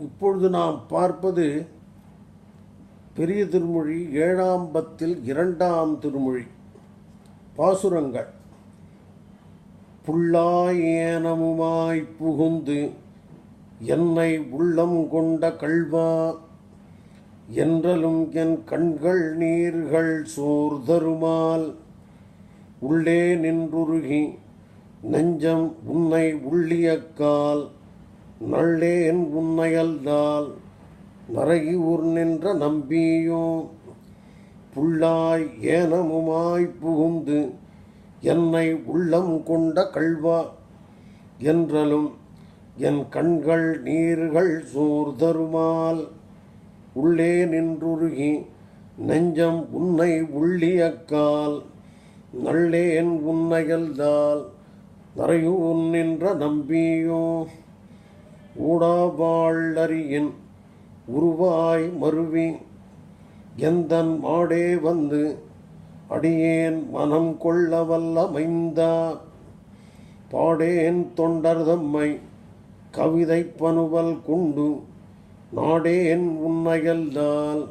இப்பொழுது நாம் பார்ப்பது பெரிய திருமொழி ஏழாம் பத்தில் இரண்டாம் திருமொழி. பாசுரங்கள். புல்லாய் புகுந்து என்னை உள்ளம் கொண்ட கள்வா என்றலும் என் கண்கள் நீர்கள் சோர்தருமால் உள்ளே நின்றுருகி நெஞ்சம் உன்னை உள்ளியக்கால் நள்ளேன் உன்னையல்தால் ஊர் நின்ற நம்பியோ புள்ளாய் ஏனமுமாய் புகுந்து என்னை உள்ளம் கொண்ட கள்வா என்றலும் என் கண்கள் நீர்கள் சோர்தருமால் உள்ளே நின்றுருகி நெஞ்சம் உன்னை உள்ளியக்கால் நள்ளேன் உன்னையல்தால் நரையூன் நின்ற நம்பியோ ஊடாவாழறியின் உருவாய் மருவி எந்தன் மாடே வந்து அடியேன் மனம் கொள்ள வல்லமைந்தா பாடேன் தொண்டர் தம்மை கவிதை பனுவல் குண்டு நாடேன் உன்னையல்தால்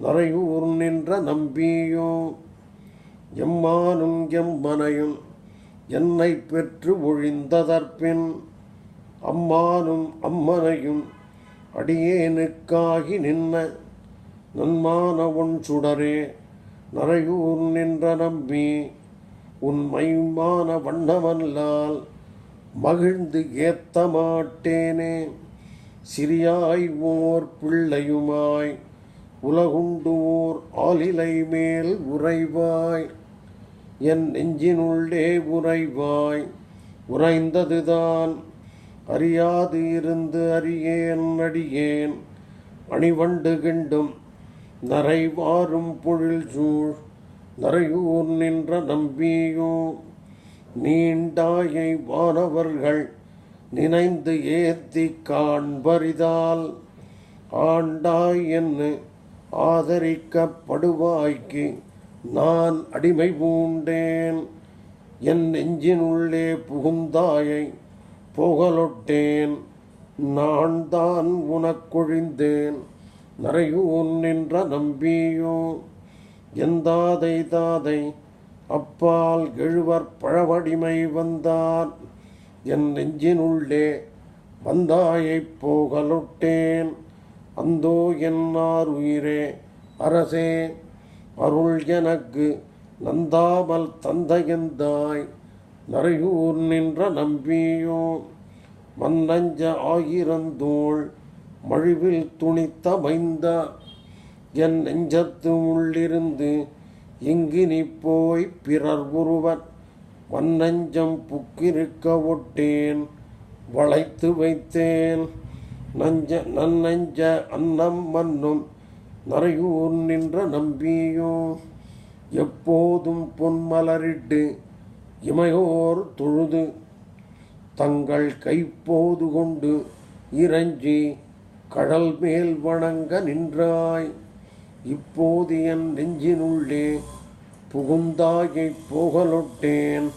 நரையூர் நின்ற நம்பியோ? எம்மானும் எம்மனையும் என்னை பெற்று ஒழிந்ததற்பின் அம்மானும் அம்மனையும் அடியேனுக்காகி நின்ன நன்மான உன் சுடரே நரையூர் நின்ற நம்பி உன் மைமான வண்ணமல்லால் மகிழ்ந்து ஏத்த மாட்டேனே. சிறியாய் ஓர் பிள்ளையுமாய் உலகுண்டு ஓர் ஆலிலை மேல் உறைவாய் என் நெஞ்சினுள்ளே உறைவாய் உறைந்ததுதான் அறியாது இருந்து அறியேன் அடியேன். அணிவண்டு கிண்டும் நரைவாரும் பொழில் சூழ் நரையூர் நின்ற நம்பியோ. நீண்டாயை வானவர்கள் நினைந்து ஏத்தி காண்பரிதால் ஆண்டாய் என்று ஆதரிக்கப்படுவாய்க்கு நான் அடிமை பூண்டேன். என் நெஞ்சினுள்ளே புகுந்தாயை புகழொட்டேன். நான் தான் உனக்கொழிந்தேன். நரையூர் நின்ற நம்பியோ எந்தாதை தாதை? அப்பால் எழுவர் பழவடிமை வந்தார். என் நெஞ்சினுள்ளே வந்தாயைப் போகலொட்டேன் அந்தோ என்னார் உயிரே அரசே அருள் எனக்கு நந்தாமல் தந்தையந்தாய் நரையூர் நின்ற நம்பியோ மன்னஞ்ச ஆயிரந்தோள் மழிவில் துணித்த மைந்தா என் நெஞ்சத்து உள்ளிருந்து இங்கு நீ போய் பிறர் ஒருவர் வன்னஞ்சம் புக்கிருக்க ஒட்டேன் வளைத்து வைத்தேன். நஞ்ச நன்னஞ்ச அன்னம் மன்னும் நரையூர் நின்ற நம்பியோ எப்போதும் பொன்மலரிட்டு இமையோர் தொழுது தங்கள் கைப்போது கொண்டு இறைஞ்சி கடல் மேல் வணங்க நின்றாய். இப்போது என் நெஞ்சினுள்ளே புகுந்தாயைப் போகலொட்டேன்.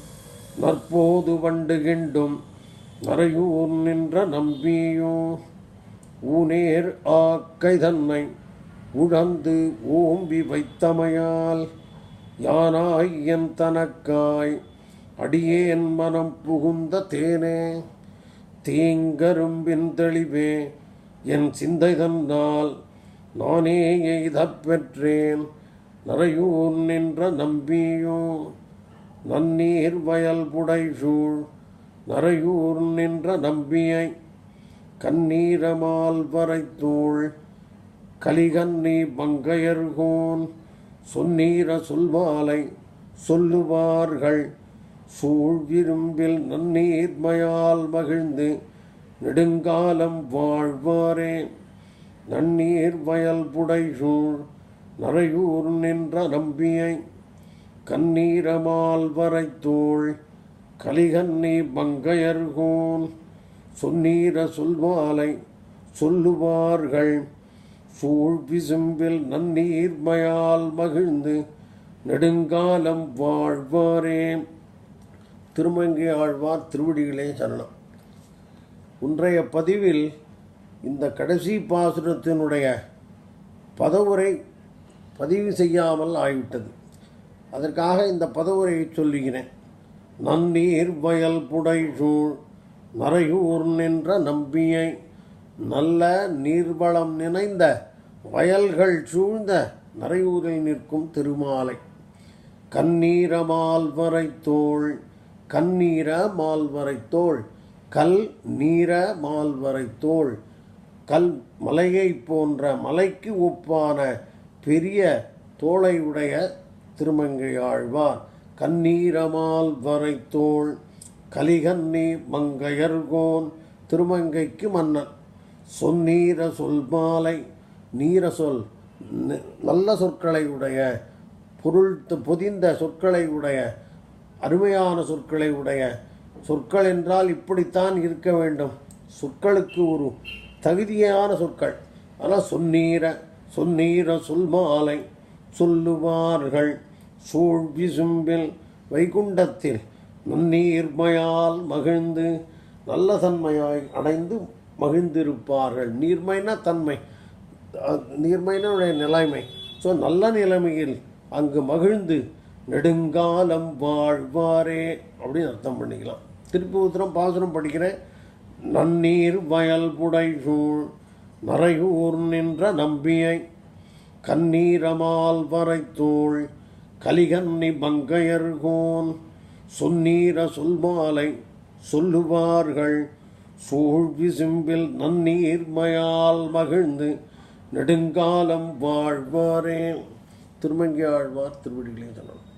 நற்போது வண்டு கிண்டும் நரையூர் நின்ற நம்பியோ. ஊனேர் ஆக்கை தன்னை உழந்து ஓம்பி வைத்தமையால் யானாய் என் தனக்காய் அடியேன் மனம் புகுந்த தேனே தீங்கரும்பின் தெளிவே என் சிந்தை தன்னால் நானே எய்தப் பெற்றேன் நரையூர் நின்ற நம்பியோ நன்னீர் வயல் புடைசூழ் நரையூர் நின்ற நம்பியை கண்ணீரமால் வரைத்தூள் கலிகன்னி பங்கையர்கோன் சொன்னீர சொல்வாலை சொல்லுவார்கள். சூழ் விரும்பில் நன்னீர்மையால் மகிழ்ந்து நெடுங்காலம் வாழ்வாரே. நன்னீர் வயல் புடைசூழ் நரையூர் நின்ற நம்பியை கண்ணீரமால் வரைத்தோள் கலிகன்னி பங்கையர்கோன் சொன்னீர சொல்வாலை சொல்லுவார்கள். சூழ் விசும்பில் நன்னீர்மையால் மகிழ்ந்து நெடுங்காலம் வாழ்வாரே. திருமங்கி ஆழ்வார் திருவடிகளே சரணம். இன்றைய பதிவில் இந்த கடைசி பாசுரத்தினுடைய பதவுரை பதிவு செய்யாமல் ஆகிவிட்டது அதற்காக இந்த பதவுரையை சொல்லுகிறேன். நன்னீர் வயல் புடைசூழ் நரையூர் நின்ற நம்பியை நல்ல நீர்வளம் நினைந்த வயல்கள் சூழ்ந்த நரையூரில் நிற்கும் திருமாலை. கண்ணீரமால் வரை தோள் கண்ணீர மால்வரை தோள் கல் நீர மால்வரை தோள் கல் மலையை போன்ற மலைக்கு ஒப்பான பெரிய தோளை உடைய திருமங்கையாழ்வார் கண்ணீரமால் வரை தோள் கலிகன்னி மங்கையர்கோன் திருமங்கைக்கு மன்னன் சொன்னீர சொல்மாலை நீர சொல் நல்ல சொற்களை உடைய பொருள் பொதிந்த சொற்களை உடைய அருமையான சொற்களை உடைய சொற்கள் என்றால் இப்படித்தான் இருக்க வேண்டும். சொற்களுக்கு ஒரு தகுதியான சொற்கள். ஆனால் சொன்னீர சொன்னீர சொல்மாலை சொல்லுவார்கள் சூழ்வி சும்பில் வைகுண்டத்தில். நுண்ணீர்மையால் மகிழ்ந்து நல்ல தன்மையாய் அடைந்து மகிழ்ந்திருப்பார்கள். நீர்மைனா தன்மை. அஹ் நீர்மையினுடைய நிலைமை. ஸோ நல்ல நிலைமையில் அங்கு மகிழ்ந்து நெடுங்காலம் வாழ்வாரே அப்படின்னு அர்த்தம் பண்ணிக்கலாம். திருப்பி உத்தரம் பாசுரம் படிக்கிறேன். நன்னீர் வயல் புடை சூழ் நரையூர் நின்ற நம்பியை கண்ணீரமால் வரைத்தோள் கலிகன்னி பங்கையர்கோன் சொன்னீர சொல்மாலை சொல்லுவார்கள். சூழ்வி சிம்பில் நன்னீர்மையால் மகிழ்ந்து நெடுங்காலம் வாழ்வாரே. திருமங்கி ஆழ்வார் திருவடிகளே சொன்னார்